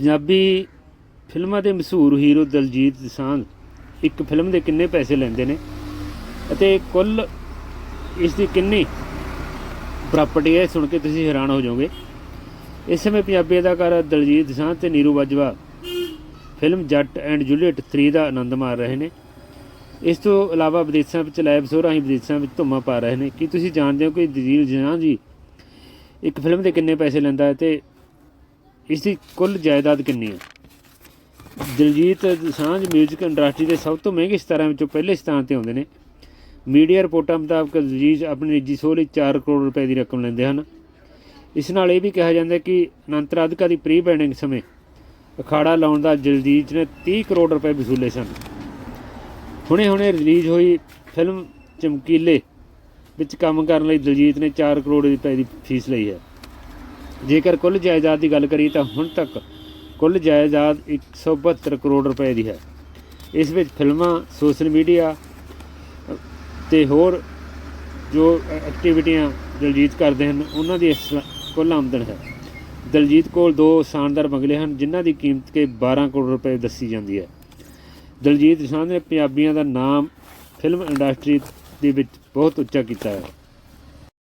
ਪੰਜਾਬੀ ਫਿਲਮਾਂ ਦੇ ਮਸ਼ਹੂਰ ਹੀਰੋ ਦਲਜੀਤ ਦੋਸਾਂਝ ਇੱਕ ਫਿਲਮ ਦੇ ਕਿੰਨੇ ਪੈਸੇ ਲੈਂਦੇ ਨੇ ਅਤੇ ਕੁੱਲ ਇਸ ਦੀ ਕਿੰਨੀ ਪ੍ਰਾਪਰਟੀ ਹੈ ਇਹ ਸੁਣ ਕੇ ਤੁਸੀਂ ਹੈਰਾਨ ਹੋ ਜਾਓਗੇ। ਇਸ ਸਮੇਂ ਪੰਜਾਬੀ ਅਦਾਕਾਰ ਦਲਜੀਤ ਦੋਸਾਂਝ ਤੇ Neeru Bajwa film Jatt and Juliet 3 ਦਾ ਆਨੰਦ ਮਾਣ ਰਹੇ ਨੇ। ਇਸ ਤੋਂ ਇਲਾਵਾ ਵਿਦੇਸ਼ਾਂ ਵਿੱਚ ਲਾਈਵ ਸ਼ੋਅ ਰਾਹੀਂ ਵਿਦੇਸ਼ਾਂ ਵਿੱਚ ਧੁੰਮਾਂ ਪਾ ਰਹੇ ਨੇ। ਕੀ ਤੁਸੀਂ ਜਾਣਦੇ ਹੋ ਕਿ ਦਲਜੀਤ ਦੋਸਾਂਝ ਜੀ ਇੱਕ ਫਿਲਮ ਦੇ ਕਿੰਨੇ ਪੈਸੇ ਲੈਂਦਾ ਹੈ ਤੇ ਇਸ ਦੀ ਕੁੱਲ ਜਾਇਦਾਦ ਕਿੰਨੀ ਹੈ? ਦਿਲਜੀਤ ਸਾਂਝ 뮤직 ਇੰਡਸਟਰੀ ਦੇ ਸਭ ਤੋਂ ਮਹਿੰਗੇ ਸਤਾਰਾਂ ਵਿੱਚੋਂ ਪਹਿਲੇ ਸਥਾਨ ਤੇ ਆਉਂਦੇ ਨੇ। ਮੀਡੀਆ ਰਿਪੋਰਟਾਂ ਮੁਤਾਬਕ ਦਿਲਜੀਤ ਆਪਣੀ ਨਿੱਜੀ ਸੋਹ ਲਈ 4 ਕਰੋੜ ਰੁਪਏ ਦੀ ਰਕਮ ਲੈਂਦੇ ਹਨ। ਇਸ ਨਾਲ ਇਹ ਵੀ ਕਿਹਾ ਜਾਂਦਾ ਹੈ ਕਿ ਅਨੰਤਰਾਧਿਕਾ ਦੀ ਪ੍ਰੀ ਵੈਡਿੰਗ ਸਮੇਂ ਅਖਾੜਾ ਲਾਉਣ ਦਾ ਦਿਲਜੀਤ ਨੇ 30 ਕਰੋੜ ਰੁਪਏ ਵਸੂਲੇ ਸਨ। ਹੁਣੇ ਹੁਣੇ ਰਿਲੀਜ਼ ਹੋਈ ਫਿਲਮ ਚਮਕੀਲੇ ਵਿੱਚ ਕੰਮ ਕਰਨ ਲਈ ਦਿਲਜੀਤ ਨੇ 4 ਕਰੋੜ ਰੁਪਏ ਦੀ ਫੀਸ ਲਈ ਹੈ। ਜੇਕਰ ਕੁੱਲ ਜਾਇਦਾਦ ਦੀ ਗੱਲ ਕਰੀਏ ਤਾਂ ਹੁਣ ਤੱਕ ਕੁੱਲ ਜਾਇਦਾਦ 172 ਕਰੋੜ ਰੁਪਏ ਦੀ ਹੈ। ਇਸ ਵਿੱਚ ਫਿਲਮਾਂ ਸੋਸ਼ਲ ਮੀਡੀਆ ਅ, ਤੇ ਹੋਰ ਜੋ ਐਕਟੀਵਿਟੀਆਂ ਦਲਜੀਤ ਕਰਦੇ ਹਨ ਉਹਨਾਂ ਦੀ ਇਸ ਕੁੱਲ ਆਮਦਨ ਹੈ। ਦਲਜੀਤ ਕੋਲ ਦੋ ਸ਼ਾਨਦਾਰ ਬੰਗਲੇ ਹਨ ਜਿਨ੍ਹਾਂ ਦੀ ਕੀਮਤ ਕੇ 12 ਕਰੋੜ ਰੁਪਏ ਦੱਸੀ ਜਾਂਦੀ ਹੈ। ਦਲਜੀਤ ਦੋਸਾਂਝ ਨੇ ਪੰਜਾਬੀਆਂ ਦਾ ਨਾਮ ਫਿਲਮ ਇੰਡਸਟਰੀ ਦੇ ਵਿੱਚ ਬਹੁਤ ਉੱਚਾ ਕੀਤਾ ਹੈ।